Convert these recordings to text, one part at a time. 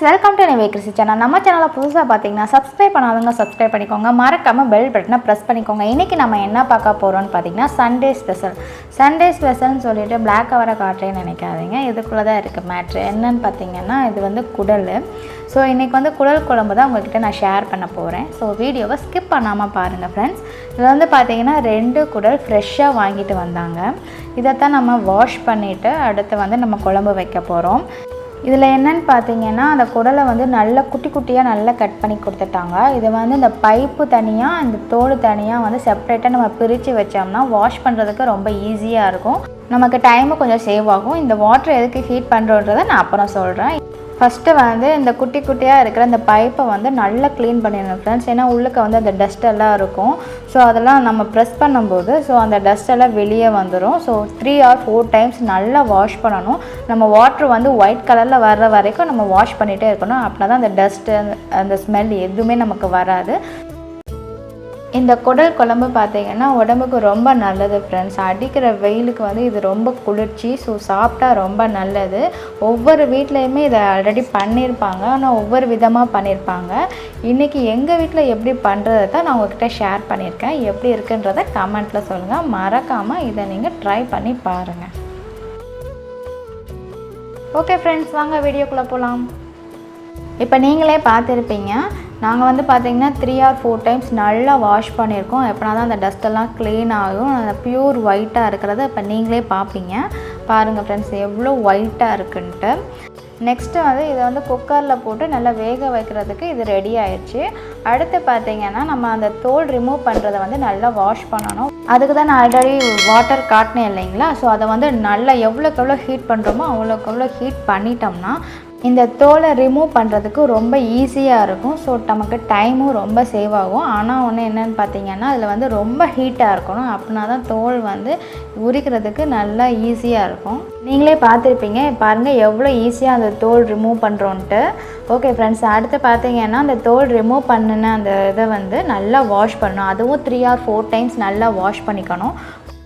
Friends welcome to நெவே Christy channel நம்ம சேனலில் புதுசாக பார்த்தீங்கன்னா சப்ஸ்கிரைப் பண்ணாதவங்க சப்ஸ்கிரைப் பண்ணிக்கோங்க. மறக்காமல் பெல் பட்டனை ப்ரெஸ் பண்ணிக்கோங்க. இன்றைக்கி நம்ம என்ன பார்க்க போகிறோம்னு பார்த்தீங்கன்னா சண்டே ஸ்பெஷல் சண்டே ஸ்பெஷல்னு சொல்லிட்டு பிளாக் கவரை காட்டுறேன்னு நினைக்காதீங்க. இதுக்குள்ளே தான் இருக்குது மேட்ரு என்னன்னு பார்த்தீங்கன்னா இது வந்து குடல். ஸோ இன்றைக்கி வந்து குடல் குழம்பு தான் உங்கள்கிட்ட நான் ஷேர் பண்ண போகிறேன் ஸோ வீடியோவை ஸ்கிப் பண்ணாமல் பாருங்கள் ஃப்ரெண்ட்ஸ் இதில் வந்து பார்த்தீங்கன்னா ரெண்டு குடல் ஃப்ரெஷ்ஷாக வாங்கிட்டு வந்தாங்க. இதைத்தான் நம்ம வாஷ் பண்ணிவிட்டு அடுத்து வந்து நம்ம குழம்பு வைக்க போகிறோம் இதில் என்னன்னு பார்த்தீங்கன்னா அந்த குடலை வந்து நல்லா குட்டி குட்டியாக நல்லா கட் பண்ணி கொடுத்துட்டாங்க. இது வந்து இந்த பைப்பு தனியாக இந்த தோல் தனியாக வந்து செப்பரேட்டாக நம்ம பிரித்து வச்சோம்னா வாஷ் பண்ணுறதுக்கு ரொம்ப ஈஸியாக இருக்கும். நமக்கு டைமும் கொஞ்சம் சேவ் ஆகும். இந்த வாட்டர் எதுக்கு ஹீட் பண்ணுறோன்றதை நான் அப்புறம் சொல்கிறேன் ஃபஸ்ட்டு வந்து இந்த குட்டி குட்டியாக இருக்கிற இந்த பைப்பை வந்து நல்லா க்ளீன் பண்ணிடணும் ஃப்ரெண்ட்ஸ் ஏன்னா உள்ளுக்க வந்து அந்த டஸ்ட் எல்லாம் இருக்கும். ஸோ அதெல்லாம் நம்ம ப்ரெஸ் பண்ணும்போது ஸோ அந்த டஸ்ட் எல்லாம் வெளியே வந்துடும் so three or four times நல்லா வாஷ் பண்ணணும். நம்ம வாட்ரு வந்து ஒயிட் கலரில் வர்ற வரைக்கும் நம்ம வாஷ் பண்ணிகிட்டே இருக்கணும். அப்படின்னா தான் அந்த டஸ்ட்டு அந்த ஸ்மெல் எதுவுமே நமக்கு வராது. இந்த குடல் குழம்பு பார்த்தீங்கன்னா உடம்புக்கு ரொம்ப நல்லது ஃப்ரெண்ட்ஸ் அடிக்கிற வெயிலுக்கு வந்து இது ரொம்ப குளிர்ச்சி ஸோ சாப்பிட்டா ரொம்ப நல்லது. ஒவ்வொரு வீட்லேயுமே இதை ஆல்ரெடி பண்ணியிருப்பாங்க. ஆனால் ஒவ்வொரு விதமாக பண்ணியிருப்பாங்க. இன்றைக்கி எங்கள் வீட்டில் எப்படி பண்ணுறதை தான் நான் உங்ககிட்ட ஷேர் பண்ணியிருக்கேன். எப்படி இருக்குன்றதை கமெண்ட்டில் சொல்லுங்கள் மறக்காமல் இதை நீங்கள் ட்ரை பண்ணி பாருங்கள் ஓகே ஃப்ரெண்ட்ஸ் வாங்க வீடியோக்குள்ளே போகலாம் இப்போ நீங்களே பார்த்துருப்பீங்க நாங்கள் வந்து பார்த்திங்கன்னா த்ரீ ஆர் ஃபோர் டைம்ஸ் நல்லா வாஷ் பண்ணியிருக்கோம். எப்படினா தான் அந்த டஸ்ட்டெல்லாம் க்ளீன் ஆகும். அந்த பியூர் ஒயிட்டாக இருக்கிறத இப்போ நீங்களே பார்ப்பீங்க பாருங்கள் ஃப்ரெண்ட்ஸ் எவ்வளோ ஒயிட்டாக இருக்குன்ட்டு. நெக்ஸ்ட்டு வந்து இதை வந்து குக்கரில் போட்டு நல்லா வேக வைக்கிறதுக்கு இது ரெடி ஆயிடுச்சு அடுத்து பார்த்தீங்கன்னா நம்ம அந்த தோல் ரிமூவ் பண்ணுறதை வந்து நல்லா வாஷ் பண்ணணும். அதுக்கு தான் நான் ஆல்ரெடி வாட்டர் காட்டினேன் இல்லைங்களா? ஸோ அதை வந்து நல்லா எவ்வளோக்கு எவ்வளோ ஹீட் பண்ணுறோமோ அவ்வளோக்கு எவ்வளோ ஹீட் பண்ணிட்டோம்னா இந்த தோலை ரிமூவ் பண்ணுறதுக்கு ரொம்ப ஈஸியாக இருக்கும். ஸோ நமக்கு டைமும் ரொம்ப சேவ் ஆகும். ஆனால் ஒன்று என்னென்னு பார்த்தீங்கன்னா அதில் வந்து ரொம்ப ஹீட்டாக இருக்கணும். அப்படின்னா தான் தோல் வந்து உரிக்கிறதுக்கு நல்லா ஈஸியாக இருக்கும். நீங்களே பார்த்துருப்பீங்க. பாருங்கள் எவ்வளோ ஈஸியாக அந்த தோல் ரிமூவ் பண்ணுறோன்ட்டு ஓகே ஃப்ரெண்ட்ஸ் அடுத்து பார்த்தீங்கன்னா அந்த தோல் ரிமூவ் பண்ணின அந்த இதை வந்து நல்லா வாஷ் பண்ணணும். அதுவும் த்ரீ ஆர் ஃபோர் டைம்ஸ் நல்லா வாஷ் பண்ணிக்கணும்.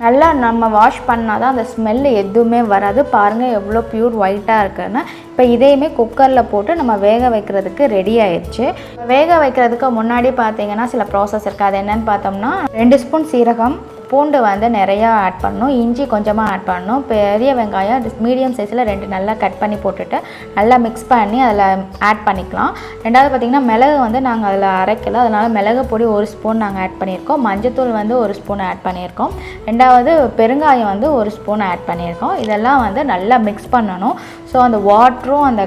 நல்லா நம்ம வாஷ் பண்ணால் தான் அந்த ஸ்மெல்லு எதுவுமே வராது. பாருங்கள் எவ்வளோ ப்யூர் ஒயிட்டாக இருக்குன்னு. இப்போ இதையுமே குக்கரில் போட்டு நம்ம வேக வைக்கிறதுக்கு ரெடி ஆயிடுச்சு. வேக வைக்கிறதுக்கு முன்னாடி பார்த்தீங்கன்னா சில ப்ராசஸ் இருக்குது அது என்னென்னு பார்த்தோம்னா ரெண்டு ஸ்பூன் சீரகம் பூண்டு வந்து நிறையா ஆட் பண்ணணும். இஞ்சி கொஞ்சமாக ஆட் பண்ணணும். பெரிய வெங்காயம் மீடியம் சைஸில் ரெண்டு நல்லா கட் பண்ணி போட்டுட்டு நல்லா மிக்ஸ் பண்ணி அதில் ஆட் பண்ணிக்கலாம். ரெண்டாவது பார்த்திங்கன்னா மிளகு வந்து நாங்கள் அதில் அரைக்கல. அதனால் மிளகு பொடி ஒரு ஸ்பூன் நாங்கள் ஆட் பண்ணியிருக்கோம். மஞ்சத்தூள் வந்து ஒரு ஸ்பூன் ஆட் பண்ணியிருக்கோம். ரெண்டாவது பெருங்காயம் வந்து ஒரு ஸ்பூன் ஆட் பண்ணியிருக்கோம். இதெல்லாம் வந்து நல்லா மிக்ஸ் பண்ணணும். ஸோ அந்த வாட்டரும் அந்த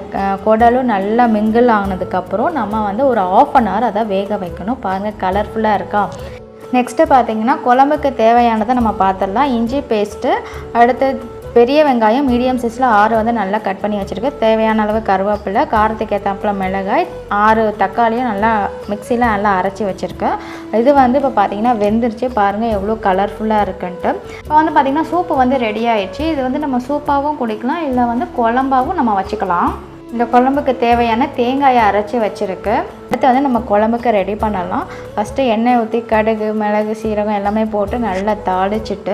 குடலும் நல்லா மிங்கிள் ஆனதுக்கப்புறம் நம்ம வந்து ஒரு ஆஃப் அன் ஹவர் அதை வேக வைக்கணும். பாருங்கள் கலர்ஃபுல்லாக இருக்கா? நெக்ஸ்ட்டு பார்த்தீங்கன்னா குழம்புக்கு தேவையானதை நம்ம பார்த்துடலாம் இஞ்சி பேஸ்ட்டு அடுத்து பெரிய வெங்காயம் மீடியம் சைஸில் ஆறு வந்து நல்லா கட் பண்ணி வச்சுருக்கு தேவையான அளவு கருவேப்பிலை காரத்துக்கு ஏற்றாப்புல மிளகாய் ஆறு தக்காளியும் நல்லா மிக்சியில் நல்லா அரைச்சி வச்சுருக்கேன். இது வந்து இப்போ பார்த்தீங்கன்னா வெந்துருச்சு. பாருங்கள் எவ்வளோ கலர்ஃபுல்லாக இருக்குன்ட்டு. இப்போ வந்து பார்த்திங்கன்னா சூப்பு வந்து ரெடி ஆயிடுச்சு. இது வந்து நம்ம சூப்பாகவும் குடிக்கலாம் இல்லை வந்து குழம்பாகவும் நம்ம வச்சுக்கலாம். இந்த குழம்புக்கு தேவையான தேங்காயை அரைச்சி வச்சுருக்கு. அடுத்து வந்து நம்ம குழம்புக்கு ரெடி பண்ணலாம். ஃபஸ்ட்டு எண்ணெய் ஊற்றி கடுகு மிளகு சீரகம் எல்லாமே போட்டு நல்லா தாளிச்சிட்டு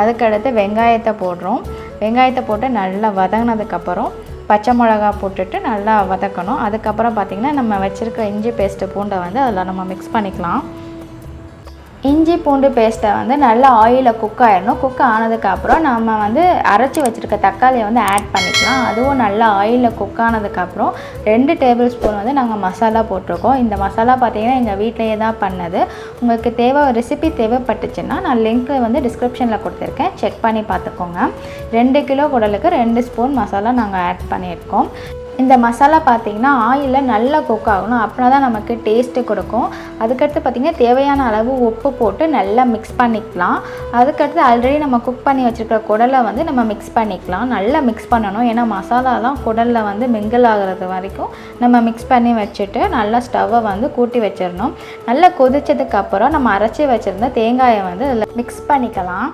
அதுக்கடுத்து வெங்காயத்தை போடுறோம். வெங்காயத்தை போட்டு நல்லா வதங்கினதுக்கப்புறம் பச்சை மிளகா போட்டுட்டு நல்லா வதக்கணும். அதுக்கப்புறம் பார்த்திங்கன்னா நம்ம வச்சுருக்க இஞ்சி பேஸ்ட்டு பூண்டை வந்து அதில் நம்ம மிக்ஸ் பண்ணிக்கலாம். இஞ்சி பூண்டு பேஸ்ட்டை வந்து நல்லா ஆயிலில் குக் ஆயிடணும். குக் ஆனதுக்கப்புறம் நம்ம வந்து அரைச்சி வச்சுருக்க தக்காளியை வந்து ஆட் பண்ணிக்கலாம். அதுவும் நல்லா ஆயிலில் குக் ஆனதுக்கப்புறம் ரெண்டு டேபிள் ஸ்பூன் வந்து நாங்கள் மசாலா போட்டிருக்கோம். இந்த மசாலா பார்த்தீங்கன்னா எங்கள் வீட்டிலையே தான் பண்ணது. உங்களுக்கு தேவை ரெசிபி தேவைப்பட்டுச்சுன்னா நான் லிங்க் வந்து டிஸ்கிரிப்ஷனில் கொடுத்துருக்கேன். செக் பண்ணி பார்த்துக்கோங்க. ரெண்டு கிலோ குடலுக்கு ரெண்டு ஸ்பூன் மசாலா நாங்கள் ஆட் பண்ணியிருக்கோம். இந்த மசாலா பார்த்திங்கன்னா ஆயிலில் நல்லா குக் ஆகணும். அப்படின்னா தான் நமக்கு டேஸ்ட்டு கொடுக்கும். அதுக்கடுத்து பார்த்திங்கன்னா தேவையான அளவு உப்பு போட்டு நல்லா மிக்ஸ் பண்ணிக்கலாம். அதுக்கடுத்து ஆல்ரெடி நம்ம குக் பண்ணி வச்சுருக்கிற குடலை வந்து நம்ம மிக்ஸ் பண்ணிக்கலாம். நல்லா மிக்ஸ் பண்ணணும். ஏன்னா மசாலாலாம் குடலில் வந்து மிங்கிள் ஆகிறது வரைக்கும் நம்ம மிக்ஸ் பண்ணி வச்சுட்டு நல்லா ஸ்டவ்வை வந்து கூட்டி வச்சிடணும். நல்லா கொதித்ததுக்கப்புறம் நம்ம அரைச்சி வச்சுருந்த தேங்காயை வந்து அதில் மிக்ஸ் பண்ணிக்கலாம்.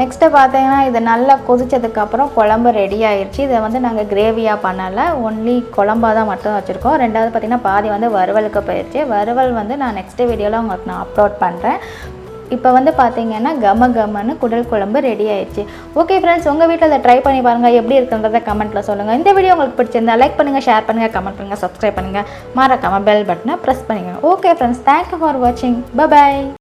நெக்ஸ்ட்டு பார்த்தீங்கன்னா இது நல்லா கொதித்ததுக்கப்புறம் குழம்பு ரெடி ஆயிடுச்சு இதை வந்து நாங்கள் கிரேவியாக பண்ணலை. ஒன்லி குழம்பாக தான் மட்டும் வச்சுருக்கோம். ரெண்டாவது பார்த்திங்கன்னா பாதி வந்து வறுவலுக்கு போயிடுச்சு வறுவல் வந்து நான் நெக்ஸ்ட்டு வீடியோவில் உங்களுக்கு நான் அப்லோட் பண்ணுறேன் இப்போ வந்து பார்த்தீங்கன்னா கம கமன்னு குடல் குழம்பு ரெடி ஆயிடுச்சு ஓகே ஃப்ரெண்ட்ஸ் உங்கள் வீட்டில் அதை ட்ரை பண்ணி பாருங்கள் எப்படி இருக்குன்றதை கமெண்ட்டில் சொல்லுங்கள் இந்த வீடியோ உங்களுக்கு பிடிச்சிருந்தா லைக் பண்ணுங்கள் ஷேர் பண்ணுங்கள் கமெண்ட் பண்ணுங்கள் சப்ஸ்கிரைப் பண்ணுங்கள் மறக்காமல் பெல் பட்டனை ப்ரெஸ் பண்ணுங்கள் ஓகே ஃப்ரெண்ட்ஸ் தேங்க்யூ ஃபார் வாட்சிங் பாய்